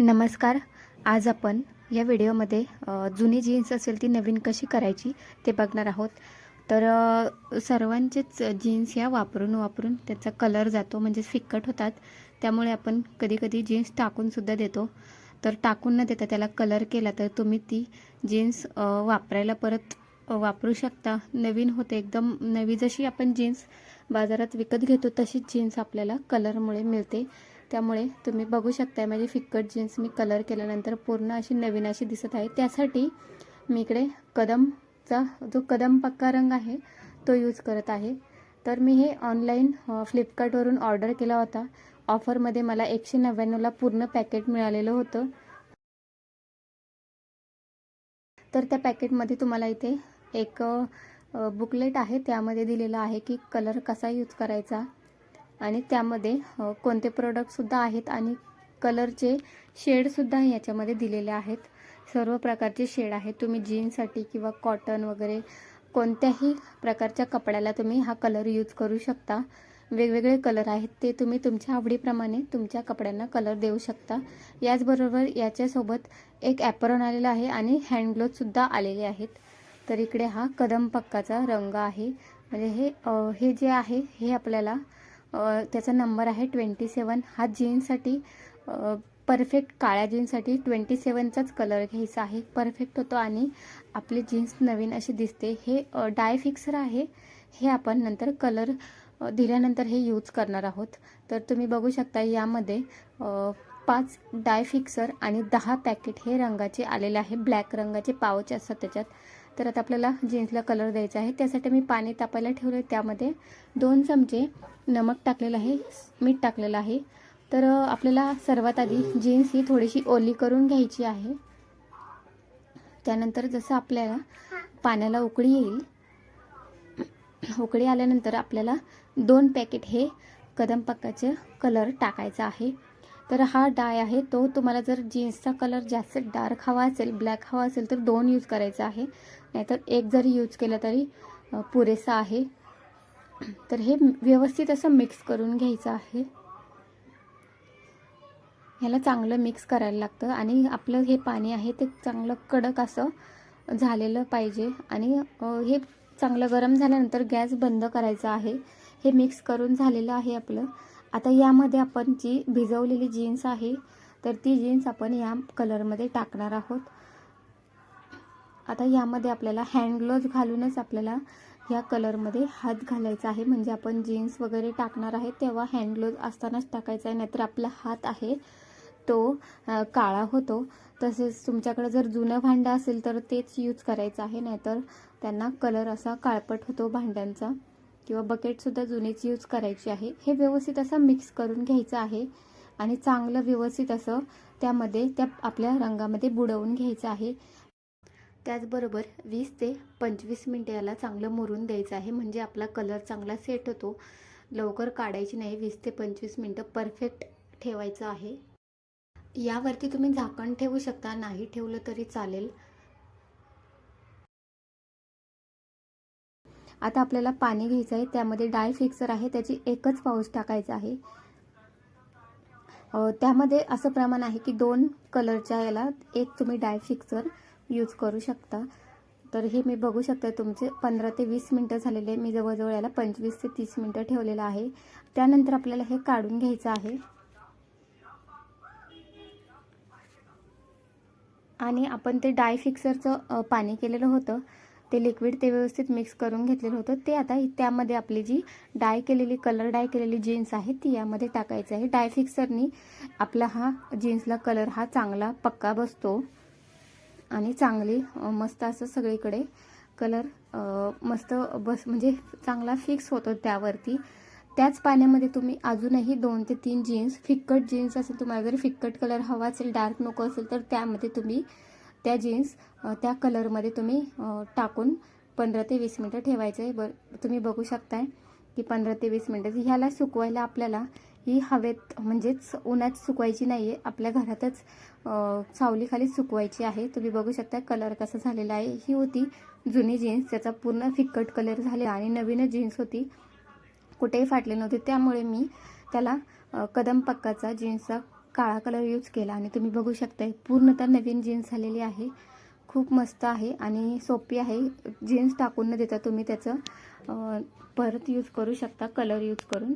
नमस्कार. आज आपण या व्हिडिओमध्ये जुनी जीन्स असेल ती नवीन कशी करायची ते बघणार आहोत. तर सर्वांचेच जीन्स या वापरून वापरून त्याचा कलर जातो म्हणजे फिक्कट होतात. त्यामुळे आपण कधी कधी जीन्स टाकूनसुद्धा देतो. तर टाकून न देता त्याला कलर केला तर तुम्ही ती जीन्स वापरायला परत वापरू शकता. नवीन होते एकदम नवी जशी आपण जीन्स बाजारात विकत घेतो तशीच जीन्स आपल्याला कलरमुळे मिळते. त्यामुळे तुम्ही बघू शकताय माझी फिक्कट जीन्स मी कलर केल्यानंतर पूर्ण अशी नवीन अशी दिसत आहे. त्यासाठी मी इकडे कदमचा जो कदम पक्का रंग आहे तो यूज करत आहे. तर मी हे ऑनलाईन फ्लिपकार्टवरून ऑर्डर केला होता. ऑफरमध्ये मला एकशे नव्याण्णवला पूर्ण पॅकेट मिळालेलं होतं. तर त्या पॅकेटमध्ये तुम्हाला इथे एक बुकलेट आहे. त्यामध्ये दिलेलं आहे की कलर कसा यूज करायचा. आणि त्यामध्ये कोणते प्रोडक्टसुद्धा आहेत आणि कलरचे शेडसुद्धा याच्यामध्ये दिलेले आहेत. सर्व प्रकारचे शेड आहेत. तुम्ही जीन्ससाठी किंवा कॉटन वगैरे कोणत्याही प्रकारच्या कपड्याला तुम्ही हा कलर यूज करू शकता. वेगवेगळे कलर आहेत. ते तुम्ही तुमच्या आवडीप्रमाणे तुमच्या कपड्यांना कलर देऊ शकता. याचबरोबर याच्यासोबत एक ॲपरॉन आलेला आहे आणि हँडग्लोजसुद्धा आलेले आहेत. तर इकडे हा कदम पक्काचा रंग आहे. म्हणजे हे हे जे आहे हे आपल्याला त्याचा नंबर आहे ट्वेंटी सेवन. हा जीन्ससाठी परफेक्ट काळ्या जीन्ससाठी ट्वेंटी सेवनचाच कलर घ्यायचा आहे. परफेक्ट होतो आणि आपली जीन्स नवीन अशी दिसते. हे डाय फिक्सर आहे. हे आपण नंतर कलर दिल्यानंतर हे यूज करणार आहोत. तर तुम्ही बघू शकता यामध्ये पाच डाय फिक्सर आणि दहा पॅकेट हे रंगाचे आलेले आहे. ब्लॅक रंगाचे पावच असतात त्याच्यात. तर आता आपल्याला जीन्सला कलर द्यायचा आहे. त्यासाठी मी पाणी तापायला ठेवलं त्यामध्ये दोन चमचे नमक टाकलेलं आहे. मीठ टाकलेलं आहे. तर आपल्याला सर्वात आधी जीन्स ही थोडीशी ओली करून घ्यायची आहे. त्यानंतर जसं आपल्याला पाण्याला उकळी येईल उकळी आल्यानंतर आपल्याला दोन पॅकेट हे कदम पक्काचे कलर टाकायचा आहे. तर हा डाय आहे. तो तुम्हाला जर जीन्सचा कलर जास्त डार्क हवा असेल ब्लॅक हवा असेल तर दोन यूज करायचा आहे. नाहीतर एक जरी यूज केलं तरी पुरेसा आहे. तर हे व्यवस्थित असं मिक्स करून घ्यायचं आहे. ह्याला चांगलं मिक्स करायला लागतं आणि आपलं हे पाणी आहे ते चांगलं कडक असं झालेलं पाहिजे. आणि हे चांगलं गरम झाल्यानंतर गॅस बंद करायचा आहे. हे मिक्स करून झालेलं आहे आपलं. आता यामध्ये आपण जी भिजवलेली जीन्स आहे तर ती जीन्स आपण या कलरमध्ये टाकणार आहोत. आता यामध्ये आपल्याला हँड ग्लोव्ज घालूनच आपल्याला या कलरमध्ये हात घालायचा आहे. म्हणजे आपण जीन्स वगैरे टाकणार आहे तेव्हा हँड ग्लोव्ज असतानाच टाकायचा आहे नाहीतर आपला हात आहे तो काळा होतो. तसेच तुमच्याकडे जर जुनं भांडं असेल तर तेच यूज करायचं आहे नाहीतर त्यांना कलर असा काळपट होतो भांड्यांचा. किंवा बकेटसुद्धा जुनीच यूज करायची आहे. हे व्यवस्थित असं मिक्स करून घ्यायचं आहे. आणि चांगलं व्यवस्थित असं त्यामध्ये त्या आपल्या रंगामध्ये बुडवून घ्यायचं आहे. त्याचबरोबर वीस ते पंचवीस मिनटं याला चांगलं मुरून द्यायचं आहे. म्हणजे आपला कलर चांगला सेट होतो. लवकर काढायची नाही. वीस ते पंचवीस मिनटं परफेक्ट ठेवायचं आहे. यावरती तुम्ही झाकण ठेवू शकता. नाही ठेवलं तरी चालेल. आता आपल्याला पाणी घ्यायचं आहे. त्यामध्ये डाय फिक्सर आहे. त्याची एकच पाऊस टाकायचा आहे. त्यामध्ये असं प्रमाण आहे की दोन कलरच्या याला एक तुम्ही डाय फिक्सर यूज करू शकता. तर हे मी बघू शकते तुमचे. पंधरा ते वीस मिनटं झालेले मी जवळजवळ याला पंचवीस ते तीस मिनटं ठेवलेलं आहे. त्यानंतर आपल्याला हे काढून घ्यायचं आहे. आणि आपण ते डाय फिक्सरचं पाणी केलेलं होतं. ते लिक्विड ते व्यवस्थित मिक्स करून घेतलेलं होतं. ते आता त्यामध्ये आपली जी डाय केलेली कलर डाय केलेली जीन्स आहे ती यामध्ये टाकायची आहे. डाय फिक्सरनी आपला हा जीन्सला कलर हा चांगला पक्का बसतो. आणि चांगली मस्त असं सगळीकडे कलर मस्त बस म्हणजे चांगला फिक्स होतो त्यावरती. त्याच पाण्यामध्ये तुम्ही अजूनही दोन ते तीन जीन्स फिक्कट जीन्स असेल तुम्हाला जर फिक्कट कलर हवा असेल डार्क नको असेल तर त्यामध्ये तुम्ही त्या जीन्स त्या कलरमध्ये तुम्ही टाकून पंधरा ते वीस मिनटं ठेवायचं. आहे बरं तुम्ही बघू शकताय की पंधरा ते वीस मिनटं. ह्याला सुकवायला आपल्याला ही हवेत म्हणजेच उन्हात सुकवायची नाही आहे आपल्या घरातच सावलीखाली सुकवायची आहे. तुम्ही बघू शकता कलर कसा झालेला आहे. ही होती जुनी जीन्स त्याचा पूर्ण फिक्कट कलर झालेला आणि नवीन जीन्स होती. कुठेही फाटले नव्हते. त्यामुळे मी त्याला कदम पक्काचा जीन्सचा काळा कलर यूज केला आणि तुम्ही बघू शकता पूर्णतः नवीन जीन्स झालेली आहे. खूप मस्त आहे आणि सोपी आहे. जीन्स टाकून न देता तुम्ही त्याचं परत यूज करू शकता कलर यूज करून.